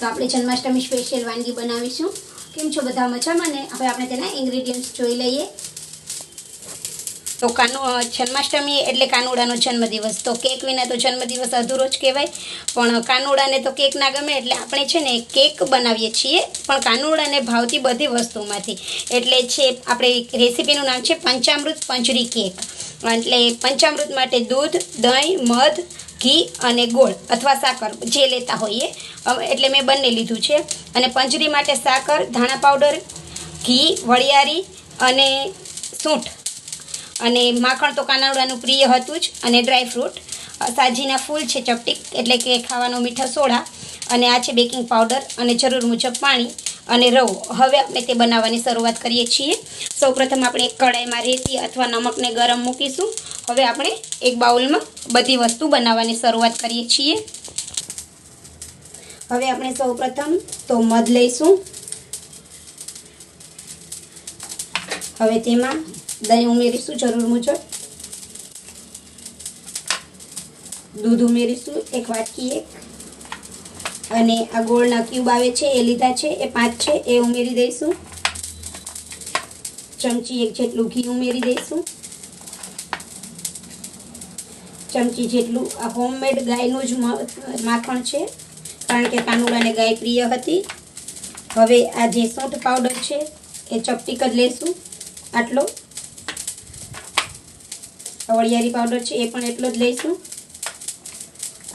તો આપણે જન્માષ્ટમી સ્પેશિયલ વાનગી બનાવીશું. કેમ છો બધા મજામાં ને? હવે આપણે તેના ઇન્ગ્રીડિયન્ટ જોઈ લઈએ. તો કાનુ જન્માષ્ટમી એટલે કાનુડાનો જન્મદિવસ. તો કેક વિના તો જન્મદિવસ અધૂરો જ કહેવાય. પણ કાનુડાને તો કેક ના ગમે એટલે આપણે છે ને કેક બનાવીએ છીએ. પણ કાનુડાને ભાવતી બધી વસ્તુમાંથી. એટલે છે, આપણે રેસીપીનું નામ છે પંચામૃત પંચરી કેક. એટલે પંચામૃત માટે દૂધ, દહીં, મધ ઘી અને ગોળ અથવા સાકર જે લેતા હોઈએ. એટલે મેં બંને લીધું છે. અને પંજરી માટે સાકર, ધાણા પાવડર, ઘી, વળિયારી અને સૂંઠ. અને માખણ તો કાનાવડાનું પ્રિય હતું જ. અને ડ્રાયફ્રૂટ સાજીના ફૂલ છે ચપટીક એટલે કે ખાવાનો મીઠા સોડા. અને આ છે બેકિંગ પાવડર અને જરૂર મુજબ પાણી. અને રવો. હવે આપણે તે બનાવવાની શરૂઆત કરીએ છીએ. સૌપ્રથમ આપણે એક કડાઈમાં રેતી અથવા નમકને ગરમ મૂકીશું. હવે આપણે એક બાઉલમાં બધી વસ્તુ બનાવવાની શરૂઆત કરીએ છીએ. હવે આપણે સૌપ્રથમ તો મધ લઈશું. હવે તેમાં દહીં ઉમેરીશું જરૂર મુજબ. દૂધ ઉમેરીશું, એક વાટકી એક. અને આ ગોળના ક્યુબ આવે છે, એ લીધા છે, એ પાંચ છે, એ ઉમેરી દઈશું. ચમચી એક જેટલું ઘી ઉમેરી દઈશું. ચમચી જેટલું આ હોમમેડ ગાયનું જ માખણ છે, કારણ કે કાનુડાને ગાય પ્રિય હતી. હવે આ જે સૂંઠ પાવડર છે, એ ચપટીક જ લેશું, આટલો. વળિયારી પાવડર છે, એ પણ એટલો જ લઈશું.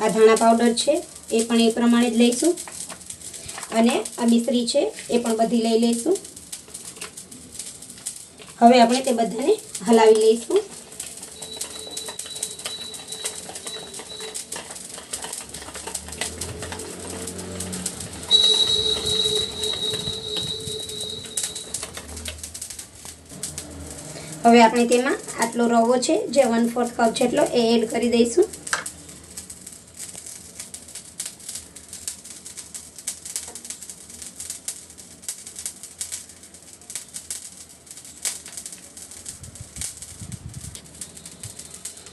આ ધાણા પાવડર છે. એ પણ એ પ્રમાણે જ લઈશું. અને આ મિશ્રી છે, એ પણ બધી લઈ લઈશું. હવે આપણે તે બધાને હલાવી લઈશું. હવે આપણે તેમાં આટલો રવો છે, જે વન ફોર્થ કપ જેટલો, એ એડ કરી દઈશું.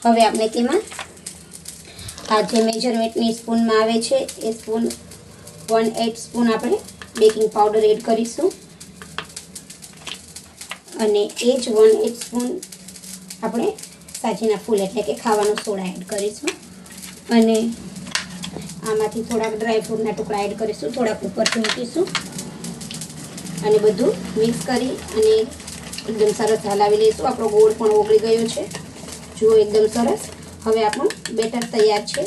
હવે આપણે તેમાં આ જે મેજરમેન્ટની સ્પૂનમાં આવે છે, એ સ્પૂન વન એટ સ્પૂન આપણે બેકિંગ પાવડર એડ કરીશું. અને એ જ વન એટ સ્પૂન આપણે સાજીના ફૂલ એટલે કે ખાવાનો સોડા એડ કરીશું. અને આમાંથી થોડાક ડ્રાયફ્રૂટના ટુકડા એડ કરીશું, થોડાક ઉપરથી મૂકીશું. અને બધું મિક્સ કરી અને એકદમ સરસ હલાવી લઈશું. આપણો ગોળ પણ ઓગળી ગયો છે. જુઓ એકદમ સરસ. હવે આપણું બેટર તૈયાર છે.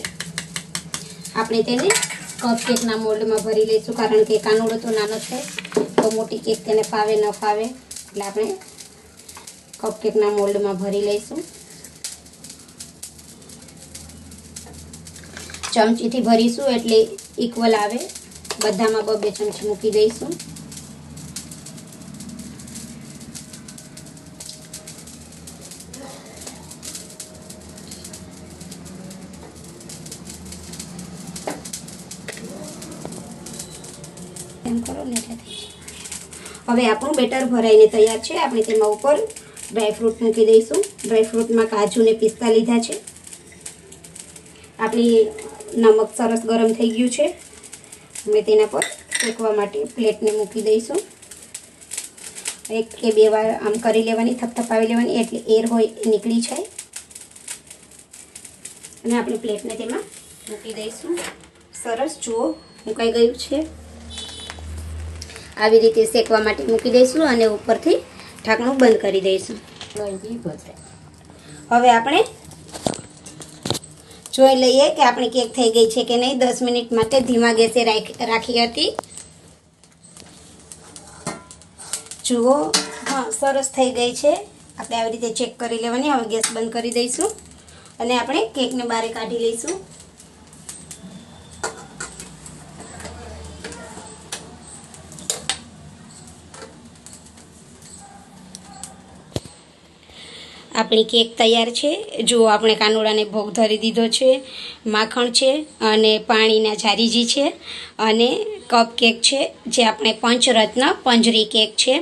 આપણે તેને કપ કેકના મોલ્ડમાં ભરી લઈશું, કારણ કે કાનુડો તો નાનો છે. તો મોટી કેક તેને ફાવે, ન ફાવે, એટલે આપણે કપ કેકના મોલ્ડમાં ભરી લઈશું. ચમચીથી ભરીશું એટલે ઇક્વલ આવે. બધામાં બબે ચમચી મૂકી દઈશું. એમ કરો ને એટલે થઈ હવે આપણું બેટર ભરાઈને તૈયાર છે. આપણે તેમાં ઉપર ડ્રાયફ્રૂટ મૂકી દઈશું. ડ્રાયફ્રૂટમાં કાજુ ને પિસ્તા લીધા છે. આપણી નમક સરસ ગરમ થઈ ગયું છે. હવે તેના પર શેકવા માટે પ્લેટને મૂકી દઈશું. એક કે બે વાર આમ કરી લેવાની, થપથપાવી લેવાની, એટલે એર હોય નીકળી જાય. અને આપણે પ્લેટને તેમાં મૂકી દઈશું. સરસ, જુઓ, મુકાઈ ગયું છે. આવી રીતે શેકવા માટે મૂકી દઈશું અને ઉપરથી ઢાંકણું બંધ કરી દઈશું. હવે આપણે જોઈ લઈએ કે આપણી કેક થઈ ગઈ છે કે નહીં. દસ મિનિટ માટે ધીમા ગેસે રાખ- હતી. જુઓ, હા, સરસ થઈ ગઈ છે. આપણે આવી રીતે ચેક કરી લેવાની. હવે ગેસ બંધ કરી દઈશું. અને આપણે કેકને બહાર કાઢી લઈશું. આપણી કેક તૈયાર છે. જુઓ આપણે કાનુડાને ભોગ ધરી દીધો છે, માખણ છે અને પાણીના જારીજી છે અને કપ કેક છે, જે આપણે પંચરત્ન પંજરી કેક છે.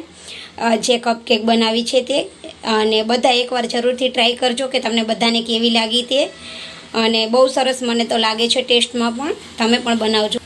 જે કપ કેક બનાવી છે તે. અને બધા એકવાર જરૂરથી ટ્રાય કરજો કે તમને બધાને કેવી લાગી તે. અને બહુ સરસ મને તો લાગે છે ટેસ્ટમાં પણ. તમે પણ બનાવજો.